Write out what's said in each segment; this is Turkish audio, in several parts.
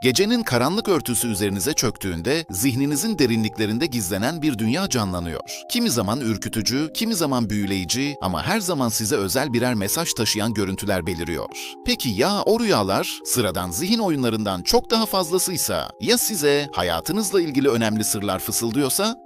Gecenin karanlık örtüsü üzerinize çöktüğünde zihninizin derinliklerinde gizlenen bir dünya canlanıyor. Kimi zaman ürkütücü, kimi zaman büyüleyici ama her zaman size özel birer mesaj taşıyan görüntüler beliriyor. Peki ya o rüyalar sıradan zihin oyunlarından çok daha fazlasıysa? Ya size hayatınızla ilgili önemli sırlar fısıldıyorsa?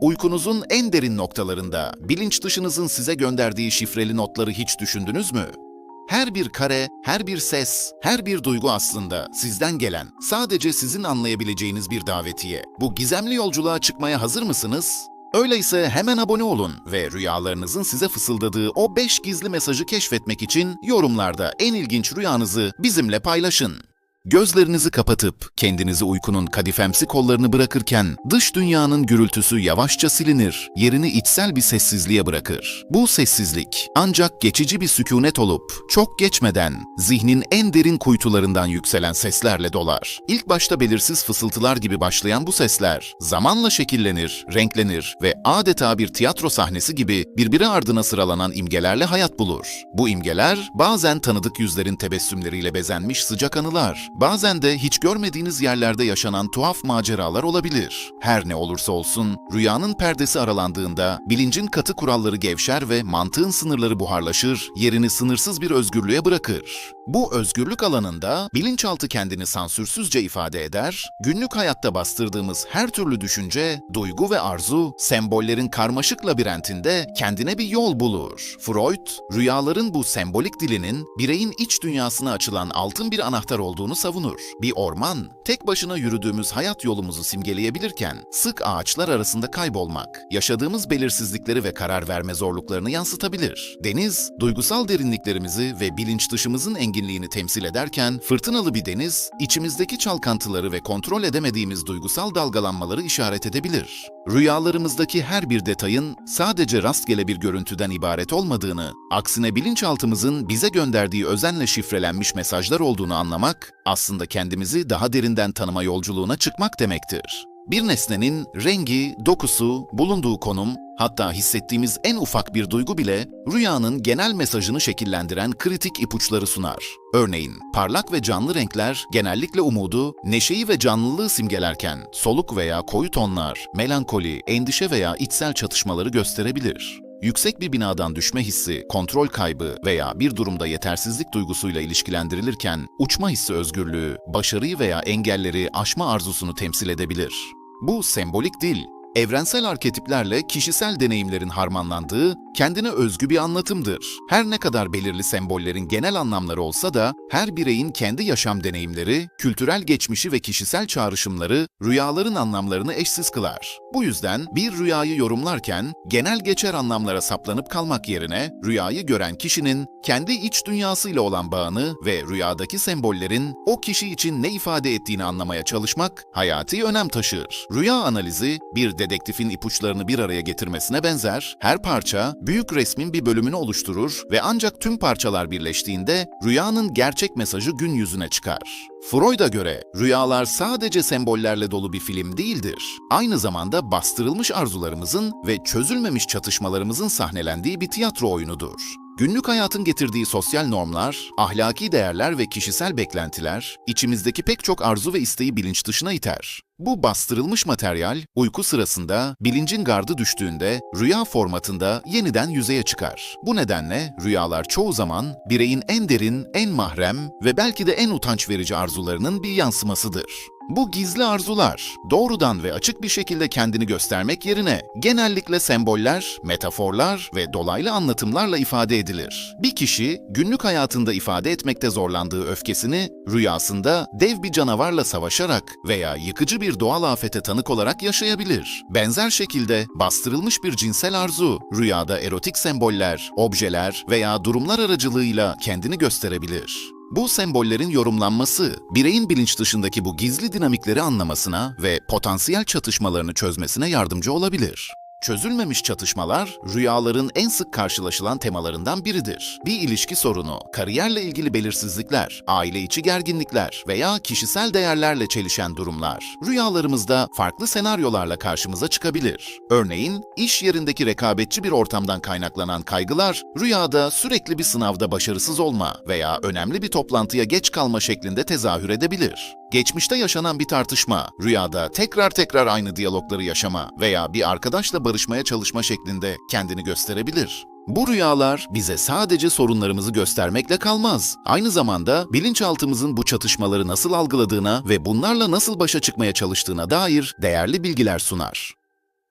Uykunuzun en derin noktalarında bilinç dışınızın size gönderdiği şifreli notları hiç düşündünüz mü? Her bir kare, her bir ses, her bir duygu aslında sizden gelen, sadece sizin anlayabileceğiniz bir davetiye. Bu gizemli yolculuğa çıkmaya hazır mısınız? Öyleyse hemen abone olun ve rüyalarınızın size fısıldadığı o 5 gizli mesajı keşfetmek için yorumlarda en ilginç rüyanızı bizimle paylaşın. Gözlerinizi kapatıp kendinizi uykunun kadifemsi kollarını bırakırken dış dünyanın gürültüsü yavaşça silinir, yerini içsel bir sessizliğe bırakır. Bu sessizlik ancak geçici bir sükunet olup çok geçmeden zihnin en derin kuytularından yükselen seslerle dolar. İlk başta belirsiz fısıltılar gibi başlayan bu sesler zamanla şekillenir, renklenir ve adeta bir tiyatro sahnesi gibi birbiri ardına sıralanan imgelerle hayat bulur. Bu imgeler bazen tanıdık yüzlerin tebessümleriyle bezenmiş sıcak anılar, bazen de hiç görmediğiniz yerlerde yaşanan tuhaf maceralar olabilir. Her ne olursa olsun, rüyanın perdesi aralandığında bilincin katı kuralları gevşer ve mantığın sınırları buharlaşır, yerini sınırsız bir özgürlüğe bırakır. Bu özgürlük alanında bilinçaltı kendini sansürsüzce ifade eder, günlük hayatta bastırdığımız her türlü düşünce, duygu ve arzu, sembollerin karmaşık labirentinde kendine bir yol bulur. Freud, rüyaların bu sembolik dilinin bireyin iç dünyasına açılan altın bir anahtar olduğunu savunur. Bir orman, tek başına yürüdüğümüz hayat yolumuzu simgeleyebilirken, sık ağaçlar arasında kaybolmak, yaşadığımız belirsizlikleri ve karar verme zorluklarını yansıtabilir. Deniz, duygusal derinliklerimizi ve bilinç dışımızın enginliğini temsil ederken, fırtınalı bir deniz, içimizdeki çalkantıları ve kontrol edemediğimiz duygusal dalgalanmaları işaret edebilir. Rüyalarımızdaki her bir detayın sadece rastgele bir görüntüden ibaret olmadığını, aksine bilinçaltımızın bize gönderdiği özenle şifrelenmiş mesajlar olduğunu anlamak, aslında kendimizi daha derinden tanıma yolculuğuna çıkmak demektir. Bir nesnenin rengi, dokusu, bulunduğu konum, hatta hissettiğimiz en ufak bir duygu bile rüyanın genel mesajını şekillendiren kritik ipuçları sunar. Örneğin, parlak ve canlı renkler genellikle umudu, neşeyi ve canlılığı simgelerken soluk veya koyu tonlar, melankoli, endişe veya içsel çatışmaları gösterebilir. Yüksek bir binadan düşme hissi, kontrol kaybı veya bir durumda yetersizlik duygusuyla ilişkilendirilirken uçma hissi özgürlüğü, başarıyı veya engelleri aşma arzusunu temsil edebilir. Bu sembolik dil, evrensel arketiplerle kişisel deneyimlerin harmanlandığı kendine özgü bir anlatımdır. Her ne kadar belirli sembollerin genel anlamları olsa da her bireyin kendi yaşam deneyimleri, kültürel geçmişi ve kişisel çağrışımları rüyaların anlamlarını eşsiz kılar. Bu yüzden bir rüyayı yorumlarken genel geçer anlamlara saplanıp kalmak yerine rüyayı gören kişinin kendi iç dünyasıyla olan bağını ve rüyadaki sembollerin o kişi için ne ifade ettiğini anlamaya çalışmak hayati önem taşır. Rüya analizi bir dedektifin ipuçlarını bir araya getirmesine benzer, her parça büyük resmin bir bölümünü oluşturur ve ancak tüm parçalar birleştiğinde rüyanın gerçek mesajı gün yüzüne çıkar. Freud'a göre rüyalar sadece sembollerle dolu bir film değildir. Aynı zamanda bastırılmış arzularımızın ve çözülmemiş çatışmalarımızın sahnelendiği bir tiyatro oyunudur. Günlük hayatın getirdiği sosyal normlar, ahlaki değerler ve kişisel beklentiler, içimizdeki pek çok arzu ve isteği bilinç dışına iter. Bu bastırılmış materyal, uyku sırasında bilincin gardı düştüğünde rüya formatında yeniden yüzeye çıkar. Bu nedenle rüyalar çoğu zaman bireyin en derin, en mahrem ve belki de en utanç verici arzularının bir yansımasıdır. Bu gizli arzular doğrudan ve açık bir şekilde kendini göstermek yerine genellikle semboller, metaforlar ve dolaylı anlatımlarla ifade edilir. Bir kişi günlük hayatında ifade etmekte zorlandığı öfkesini rüyasında dev bir canavarla savaşarak veya yıkıcı bir doğal afete tanık olarak yaşayabilir. Benzer şekilde bastırılmış bir cinsel arzu rüyada erotik semboller, objeler veya durumlar aracılığıyla kendini gösterebilir. Bu sembollerin yorumlanması, bireyin bilinç dışındaki bu gizli dinamikleri anlamasına ve potansiyel çatışmalarını çözmesine yardımcı olabilir. Çözülmemiş çatışmalar, rüyaların en sık karşılaşılan temalarından biridir. Bir ilişki sorunu, kariyerle ilgili belirsizlikler, aile içi gerginlikler veya kişisel değerlerle çelişen durumlar, rüyalarımızda farklı senaryolarla karşımıza çıkabilir. Örneğin, iş yerindeki rekabetçi bir ortamdan kaynaklanan kaygılar, rüyada sürekli bir sınavda başarısız olma veya önemli bir toplantıya geç kalma şeklinde tezahür edebilir. Geçmişte yaşanan bir tartışma, rüyada tekrar tekrar aynı diyalogları yaşama veya bir arkadaşla barışmaya çalışma şeklinde kendini gösterebilir. Bu rüyalar bize sadece sorunlarımızı göstermekle kalmaz. Aynı zamanda bilinçaltımızın bu çatışmaları nasıl algıladığına ve bunlarla nasıl başa çıkmaya çalıştığına dair değerli bilgiler sunar.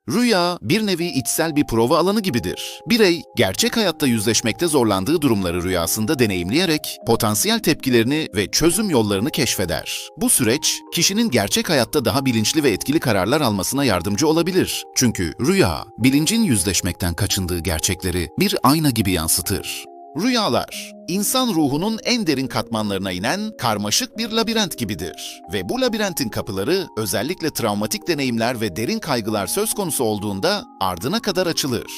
Rüya bir nevi içsel bir prova alanı gibidir. Birey gerçek hayatta yüzleşmekte zorlandığı durumları rüyasında deneyimleyerek potansiyel tepkilerini ve çözüm yollarını keşfeder. Bu süreç kişinin gerçek hayatta daha bilinçli ve etkili kararlar almasına yardımcı olabilir. Çünkü rüya bilincin yüzleşmekten kaçındığı gerçekleri bir ayna gibi yansıtır. Rüyalar, insan ruhunun en derin katmanlarına inen karmaşık bir labirent gibidir. Ve bu labirentin kapıları özellikle travmatik deneyimler ve derin kaygılar söz konusu olduğunda ardına kadar açılır.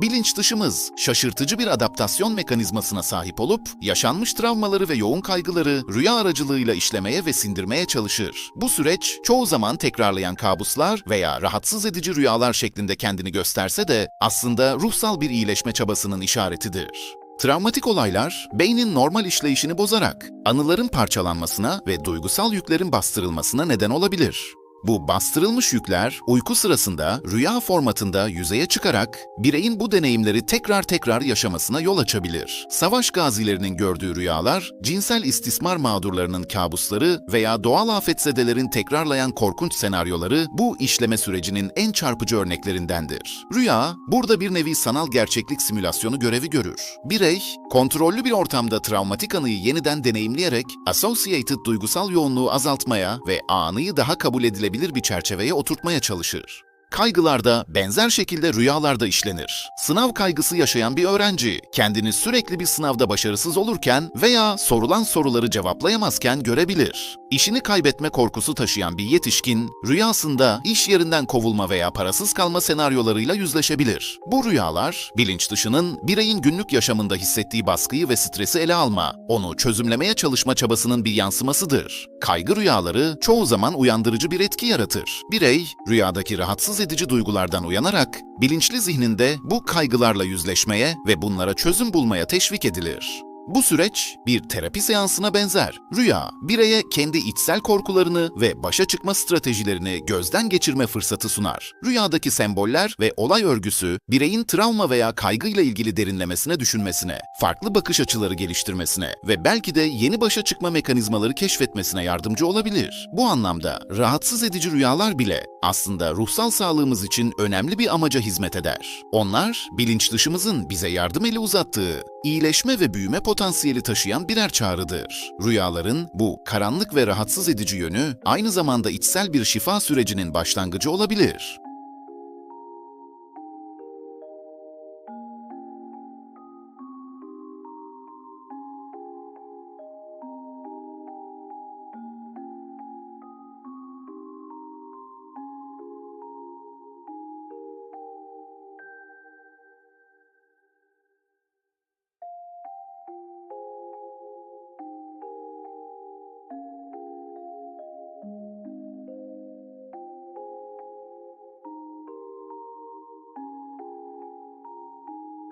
Bilinç dışımız şaşırtıcı bir adaptasyon mekanizmasına sahip olup yaşanmış travmaları ve yoğun kaygıları rüya aracılığıyla işlemeye ve sindirmeye çalışır. Bu süreç çoğu zaman tekrarlayan kabuslar veya rahatsız edici rüyalar şeklinde kendini gösterse de aslında ruhsal bir iyileşme çabasının işaretidir. Travmatik olaylar beynin normal işleyişini bozarak anıların parçalanmasına ve duygusal yüklerin bastırılmasına neden olabilir. Bu bastırılmış yükler uyku sırasında rüya formatında yüzeye çıkarak bireyin bu deneyimleri tekrar tekrar yaşamasına yol açabilir. Savaş gazilerinin gördüğü rüyalar, cinsel istismar mağdurlarının kabusları veya doğal afetzedelerin tekrarlayan korkunç senaryoları bu işleme sürecinin en çarpıcı örneklerindendir. Rüya, burada bir nevi sanal gerçeklik simülasyonu görevi görür. Birey, kontrollü bir ortamda travmatik anıyı yeniden deneyimleyerek associated duygusal yoğunluğu azaltmaya ve anıyı daha kabul edilebilir bir çerçeveye oturtmaya çalışır. Kaygılarda benzer şekilde rüyalarda işlenir. Sınav kaygısı yaşayan bir öğrenci kendini sürekli bir sınavda başarısız olurken veya sorulan soruları cevaplayamazken görebilir. İşini kaybetme korkusu taşıyan bir yetişkin rüyasında iş yerinden kovulma veya parasız kalma senaryolarıyla yüzleşebilir. Bu rüyalar bilinç dışının bireyin günlük yaşamında hissettiği baskıyı ve stresi ele alma, onu çözümlemeye çalışma çabasının bir yansımasıdır. Kaygı rüyaları çoğu zaman uyandırıcı bir etki yaratır. Birey rüyadaki rahatsız edici duygulardan uyanarak bilinçli zihninde bu kaygılarla yüzleşmeye ve bunlara çözüm bulmaya teşvik edilir. Bu süreç bir terapi seansına benzer. Rüya, bireye kendi içsel korkularını ve başa çıkma stratejilerini gözden geçirme fırsatı sunar. Rüyadaki semboller ve olay örgüsü, bireyin travma veya kaygıyla ilgili derinlemesine düşünmesine, farklı bakış açıları geliştirmesine ve belki de yeni başa çıkma mekanizmaları keşfetmesine yardımcı olabilir. Bu anlamda rahatsız edici rüyalar bile aslında ruhsal sağlığımız için önemli bir amaca hizmet eder. Onlar, bilinç dışımızın bize yardım eli uzattığı, iyileşme ve büyüme potansiyeli taşıyan birer çağrıdır. Rüyaların bu karanlık ve rahatsız edici yönü aynı zamanda içsel bir şifa sürecinin başlangıcı olabilir.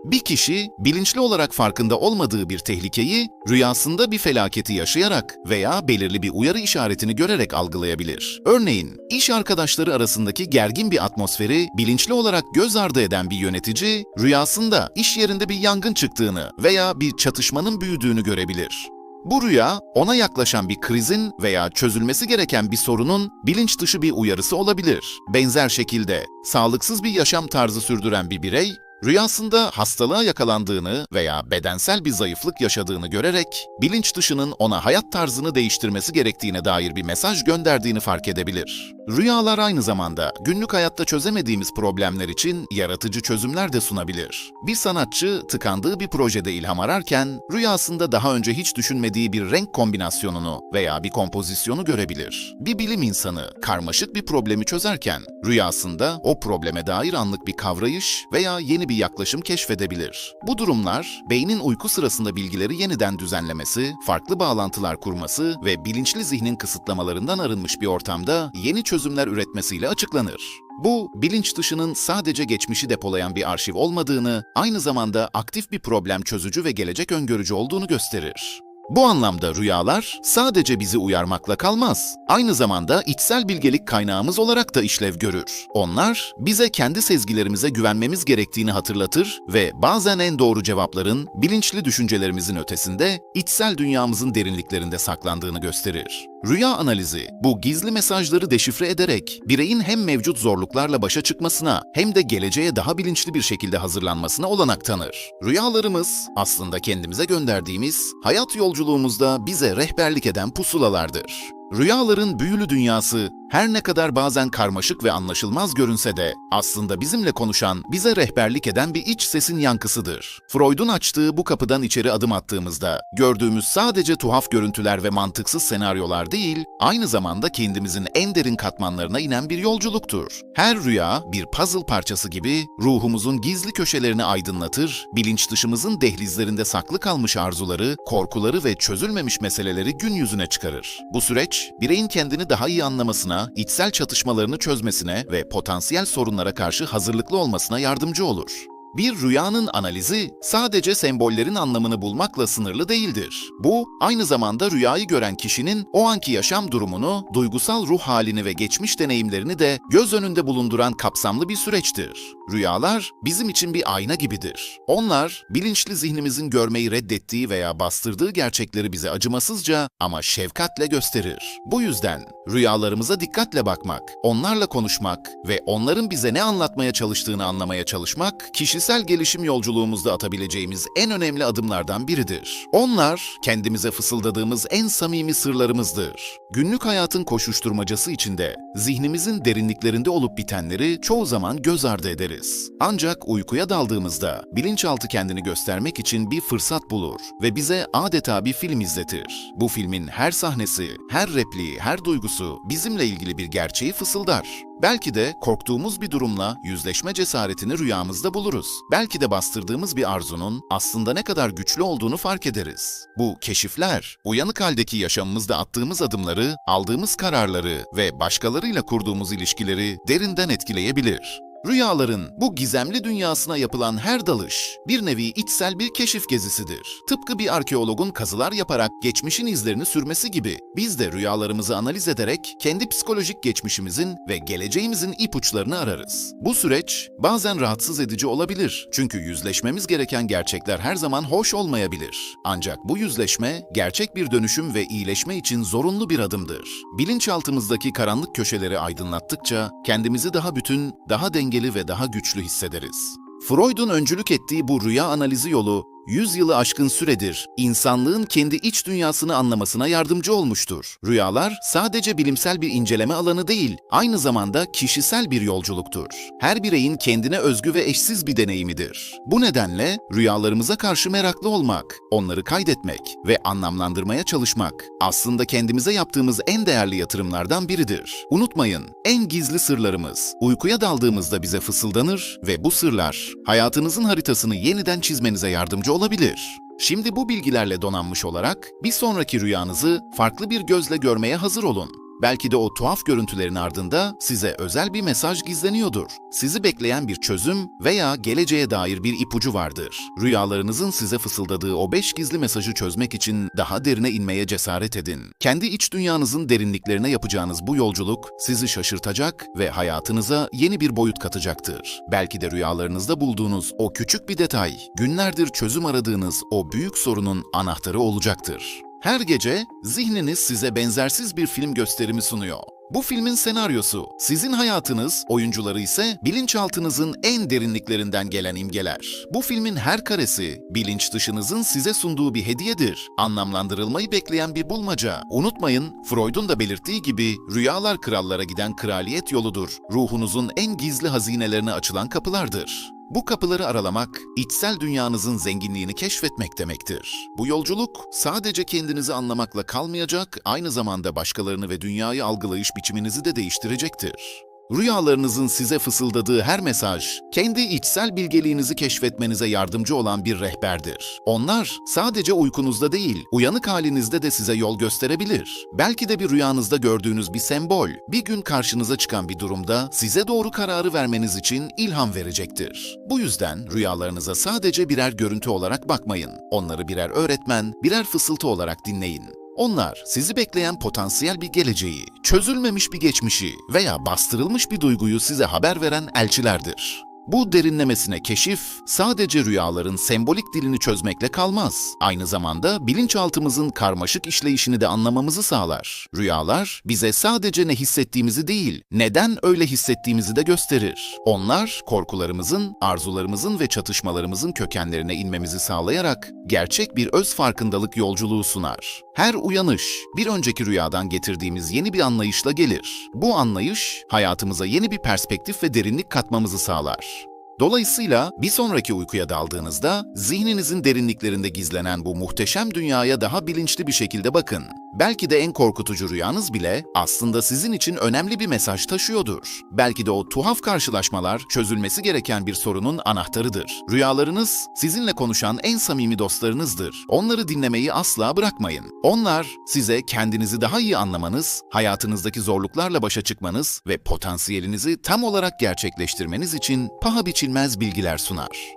Bir kişi bilinçli olarak farkında olmadığı bir tehlikeyi rüyasında bir felaketi yaşayarak veya belirli bir uyarı işaretini görerek algılayabilir. Örneğin, iş arkadaşları arasındaki gergin bir atmosferi bilinçli olarak göz ardı eden bir yönetici rüyasında iş yerinde bir yangın çıktığını veya bir çatışmanın büyüdüğünü görebilir. Bu rüya, ona yaklaşan bir krizin veya çözülmesi gereken bir sorunun bilinç dışı bir uyarısı olabilir. Benzer şekilde, sağlıksız bir yaşam tarzı sürdüren bir birey, rüyasında hastalığa yakalandığını veya bedensel bir zayıflık yaşadığını görerek, bilinç dışının ona hayat tarzını değiştirmesi gerektiğine dair bir mesaj gönderdiğini fark edebilir. Rüyalar aynı zamanda günlük hayatta çözemediğimiz problemler için yaratıcı çözümler de sunabilir. Bir sanatçı tıkandığı bir projede ilham ararken rüyasında daha önce hiç düşünmediği bir renk kombinasyonunu veya bir kompozisyonu görebilir. Bir bilim insanı karmaşık bir problemi çözerken rüyasında o probleme dair anlık bir kavrayış veya yeni bir yaklaşım keşfedebilir. Bu durumlar beynin uyku sırasında bilgileri yeniden düzenlemesi, farklı bağlantılar kurması ve bilinçli zihnin kısıtlamalarından arınmış bir ortamda yeni çözümler üretmesiyle açıklanır. Bu, bilinç dışının sadece geçmişi depolayan bir arşiv olmadığını, aynı zamanda aktif bir problem çözücü ve gelecek öngörücü olduğunu gösterir. Bu anlamda rüyalar sadece bizi uyarmakla kalmaz. Aynı zamanda içsel bilgelik kaynağımız olarak da işlev görür. Onlar bize kendi sezgilerimize güvenmemiz gerektiğini hatırlatır ve bazen en doğru cevapların bilinçli düşüncelerimizin ötesinde içsel dünyamızın derinliklerinde saklandığını gösterir. Rüya analizi bu gizli mesajları deşifre ederek bireyin hem mevcut zorluklarla başa çıkmasına hem de geleceğe daha bilinçli bir şekilde hazırlanmasına olanak tanır. Rüyalarımız aslında kendimize gönderdiğimiz hayat yolculuğumuzda bize rehberlik eden pusulalardır. Rüyaların büyülü dünyası her ne kadar bazen karmaşık ve anlaşılmaz görünse de aslında bizimle konuşan, bize rehberlik eden bir iç sesin yankısıdır. Freud'un açtığı bu kapıdan içeri adım attığımızda gördüğümüz sadece tuhaf görüntüler ve mantıksız senaryolar değil, aynı zamanda kendimizin en derin katmanlarına inen bir yolculuktur. Her rüya bir puzzle parçası gibi ruhumuzun gizli köşelerini aydınlatır, bilinç dışımızın dehlizlerinde saklı kalmış arzuları, korkuları ve çözülmemiş meseleleri gün yüzüne çıkarır. Bu süreç bireyin kendini daha iyi anlamasına, içsel çatışmalarını çözmesine ve potansiyel sorunlara karşı hazırlıklı olmasına yardımcı olur. Bir rüyanın analizi sadece sembollerin anlamını bulmakla sınırlı değildir. Bu, aynı zamanda rüyayı gören kişinin o anki yaşam durumunu, duygusal ruh halini ve geçmiş deneyimlerini de göz önünde bulunduran kapsamlı bir süreçtir. Rüyalar bizim için bir ayna gibidir. Onlar, bilinçli zihnimizin görmeyi reddettiği veya bastırdığı gerçekleri bize acımasızca ama şefkatle gösterir. Bu yüzden rüyalarımıza dikkatle bakmak, onlarla konuşmak ve onların bize ne anlatmaya çalıştığını anlamaya çalışmak, kişisel gelişim yolculuğumuzda atabileceğimiz en önemli adımlardan biridir. Onlar, kendimize fısıldadığımız en samimi sırlarımızdır. Günlük hayatın koşuşturmacası içinde zihnimizin derinliklerinde olup bitenleri çoğu zaman göz ardı ederiz. Ancak uykuya daldığımızda bilinçaltı kendini göstermek için bir fırsat bulur ve bize adeta bir film izletir. Bu filmin her sahnesi, her repliği, her duygusu bizimle ilgili bir gerçeği fısıldar. Belki de korktuğumuz bir durumla yüzleşme cesaretini rüyamızda buluruz. Belki de bastırdığımız bir arzunun aslında ne kadar güçlü olduğunu fark ederiz. Bu keşifler, uyanık haldeki yaşamımızda attığımız adımları, aldığımız kararları ve başkalarıyla kurduğumuz ilişkileri derinden etkileyebilir. Rüyaların bu gizemli dünyasına yapılan her dalış bir nevi içsel bir keşif gezisidir. Tıpkı bir arkeologun kazılar yaparak geçmişin izlerini sürmesi gibi biz de rüyalarımızı analiz ederek kendi psikolojik geçmişimizin ve geleceğimizin ipuçlarını ararız. Bu süreç bazen rahatsız edici olabilir çünkü yüzleşmemiz gereken gerçekler her zaman hoş olmayabilir. Ancak bu yüzleşme gerçek bir dönüşüm ve iyileşme için zorunlu bir adımdır. Bilinçaltımızdaki karanlık köşeleri aydınlattıkça kendimizi daha bütün, daha dengeli ve daha güçlü hissederiz. Freud'un öncülük ettiği bu rüya analizi yolu 100 yılı aşkın süredir insanlığın kendi iç dünyasını anlamasına yardımcı olmuştur. Rüyalar sadece bilimsel bir inceleme alanı değil, aynı zamanda kişisel bir yolculuktur. Her bireyin kendine özgü ve eşsiz bir deneyimidir. Bu nedenle rüyalarımıza karşı meraklı olmak, onları kaydetmek ve anlamlandırmaya çalışmak aslında kendimize yaptığımız en değerli yatırımlardan biridir. Unutmayın, en gizli sırlarımız uykuya daldığımızda bize fısıldanır ve bu sırlar hayatınızın haritasını yeniden çizmenize yardımcı olabilir. Şimdi bu bilgilerle donanmış olarak bir sonraki rüyanızı farklı bir gözle görmeye hazır olun. Belki de o tuhaf görüntülerin ardında size özel bir mesaj gizleniyordur. Sizi bekleyen bir çözüm veya geleceğe dair bir ipucu vardır. Rüyalarınızın size fısıldadığı o beş gizli mesajı çözmek için daha derine inmeye cesaret edin. Kendi iç dünyanızın derinliklerine yapacağınız bu yolculuk sizi şaşırtacak ve hayatınıza yeni bir boyut katacaktır. Belki de rüyalarınızda bulduğunuz o küçük bir detay, günlerdir çözüm aradığınız o büyük sorunun anahtarı olacaktır. Her gece zihniniz size benzersiz bir film gösterimi sunuyor. Bu filmin senaryosu, sizin hayatınız, oyuncuları ise bilinçaltınızın en derinliklerinden gelen imgeler. Bu filmin her karesi, bilinç dışınızın size sunduğu bir hediyedir. Anlamlandırılmayı bekleyen bir bulmaca. Unutmayın, Freud'un da belirttiği gibi rüyalar krallara giden kraliyet yoludur. Ruhunuzun en gizli hazinelerine açılan kapılardır. Bu kapıları aralamak, içsel dünyanızın zenginliğini keşfetmek demektir. Bu yolculuk sadece kendinizi anlamakla kalmayacak, aynı zamanda başkalarını ve dünyayı algılayış biçiminizi de değiştirecektir. Rüyalarınızın size fısıldadığı her mesaj, kendi içsel bilgeliğinizi keşfetmenize yardımcı olan bir rehberdir. Onlar sadece uykunuzda değil, uyanık halinizde de size yol gösterebilir. Belki de bir rüyanızda gördüğünüz bir sembol, bir gün karşınıza çıkan bir durumda size doğru kararı vermeniz için ilham verecektir. Bu yüzden rüyalarınıza sadece birer görüntü olarak bakmayın. Onları birer öğretmen, birer fısıltı olarak dinleyin. Onlar sizi bekleyen potansiyel bir geleceği, çözülmemiş bir geçmişi veya bastırılmış bir duyguyu size haber veren elçilerdir. Bu derinlemesine keşif sadece rüyaların sembolik dilini çözmekle kalmaz. Aynı zamanda bilinçaltımızın karmaşık işleyişini de anlamamızı sağlar. Rüyalar bize sadece ne hissettiğimizi değil, neden öyle hissettiğimizi de gösterir. Onlar korkularımızın, arzularımızın ve çatışmalarımızın kökenlerine inmemizi sağlayarak gerçek bir öz farkındalık yolculuğu sunar. Her uyanış bir önceki rüyadan getirdiğimiz yeni bir anlayışla gelir. Bu anlayış hayatımıza yeni bir perspektif ve derinlik katmamızı sağlar. Dolayısıyla bir sonraki uykuya daldığınızda zihninizin derinliklerinde gizlenen bu muhteşem dünyaya daha bilinçli bir şekilde bakın. Belki de en korkutucu rüyanız bile aslında sizin için önemli bir mesaj taşıyordur. Belki de o tuhaf karşılaşmalar çözülmesi gereken bir sorunun anahtarıdır. Rüyalarınız sizinle konuşan en samimi dostlarınızdır. Onları dinlemeyi asla bırakmayın. Onlar size kendinizi daha iyi anlamanız, hayatınızdaki zorluklarla başa çıkmanız ve potansiyelinizi tam olarak gerçekleştirmeniz için paha biçilmez bilgiler sunar.